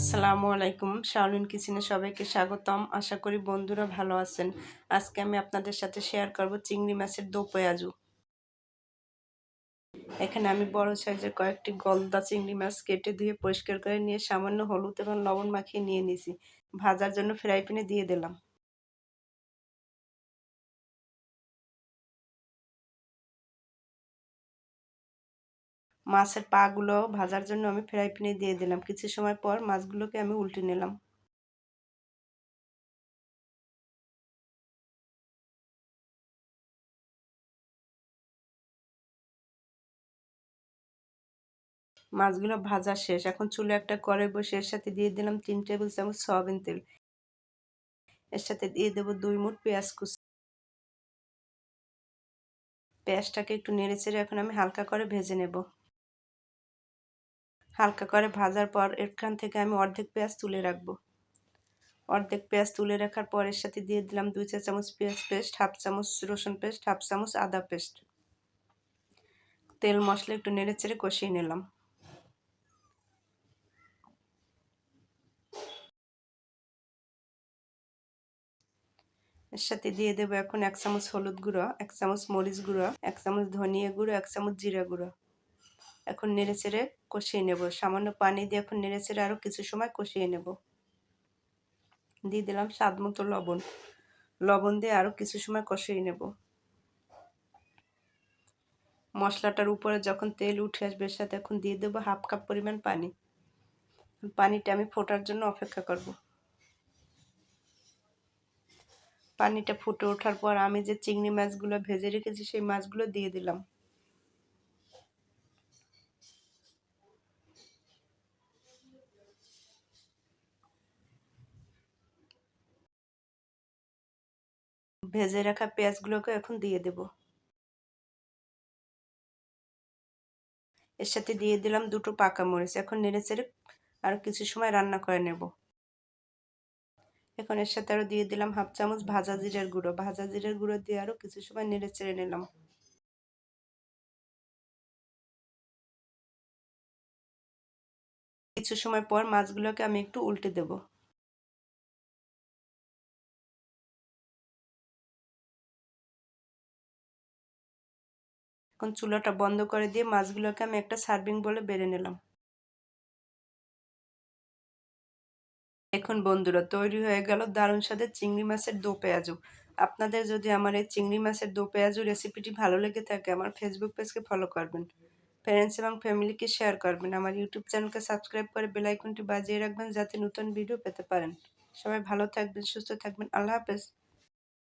আসসালামু আলাইকুম। শাওলিন কিচেনে সবাইকে স্বাগতম। আশা করি বন্ধুরা ভালো আছেন। আজকে আমি আপনাদের সাথে শেয়ার করব চিংড়ি মাছের দো পেঁয়াজু। এখানে আমি বড় সাইজের কয়েকটি গলদা চিংড়ি মাছ কেটে ধুয়ে পরিষ্কার করে নিয়ে সামান্য হলুদ এবং লবণ মাখিয়ে নিয়ে নিয়েছি। ভাজার জন্য ফ্রাই প্যানে দিয়ে দিলাম। মাছের পাগুলো ভাজার জন্য আমি ফ্রাই প্যানে দিয়ে দিলাম। কিছু সময় পর মাছগুলোকে আমি উল্টে নিলাম। মাছগুলো ভাজা শেষ। এখন চুলে একটা কড়াই বসে এর সাথে দিয়ে দিলাম তিন টেবিল চামচ সয়াবিন তেল। এর সাথে দিয়ে দেবো দুই মুঠ পেঁয়াজ কুচি। পেঁয়াজটাকে একটু নেড়ে চেড়ে এখন আমি হালকা করে ভেজে নেব। হালকা করে ভাজার পর এখান থেকে আমি অর্ধেক পেঁয়াজ তুলে রাখব। অর্ধেক পেঁয়াজ তুলে রাখার পর এর সাথে দিয়ে দিলাম দুই চা চামচ পেঁয়াজ পেস্ট, হাফ চামচ রসুন পেস্ট, হাফ চামচ আদা পেস্ট। তেল মশলা একটু নেড়ে চেড়ে কষিয়ে নিলাম। এর সাথে দিয়ে দেবো এখন এক চামচ হলুদ গুঁড়ো, এক চামচ মরিচ গুঁড়ো, এক চামচ ধনিয়া গুঁড়ো, এক চামচ জিরা গুঁড়ো। এখন নেড়ে চেড়ে কষিয়ে নেব। সামান্য পানি দিয়ে এখন নেড়ে চেড়ে আরও কিছু সময় কষিয়ে নেব। দিয়ে দিলাম স্বাদ মতো লবণ। লবণ দিয়ে আরও কিছু সময় কষিয়ে নেব। মশলাটার উপরে যখন তেল উঠে আসবে সাথে এখন দিয়ে দেবো হাফ কাপ পরিমাণ পানি। পানিটা আমি ফোটার জন্য অপেক্ষা করব। পানিটা ফুটে ওঠার পর আমি যে চিংড়ি মাছগুলো ভেজে রেখেছি সেই মাছগুলো দিয়ে দিলাম। ভেজে রাখা পেঁয়াজগুলোকে এখন দিয়ে দেব। এর সাথে দিয়ে দিলাম দুটো পাকা মরিচ এখন নেড়ে চেড়ে আর কিছু সময় রান্না করে নেব। এখন এর সাথে আরও দিয়ে দিলাম হাফ চামচ ভাজা জিরের গুঁড়ো। ভাজা জিরের গুঁড়ো দিয়ে আরও কিছু সময় নেড়ে চেড়ে নিলাম। কিছু সময় পর মাছগুলোকে আমি একটু উল্টে দেবো। এখন চুলাটা বন্ধ করে দিয়ে মাছগুলোকে আমি একটা সার্ভিং বলে বেড়ে নিলাম। এখন বন্ধুরা, তৈরি হয়ে গেল দারুণ স্বাদের চিংড়ি মাছের দো পেঁয়াজু। আপনাদের যদি আমার এই চিংড়ি মাছের দো পেঁয়াজু রেসিপিটি ভালো লেগে থাকে, আমার ফেসবুক পেজকে ফলো করবেন। ফ্রেন্ডস এবং ফ্যামিলিকে শেয়ার করবেন। আমার ইউটিউব চ্যানেলকে সাবস্ক্রাইব করে বেলাইকনটি বাজিয়ে রাখবেন, যাতে নতুন ভিডিও পেতে পারেন। সবাই ভালো থাকবেন, সুস্থ থাকবেন। আল্লাহ হাফেজ।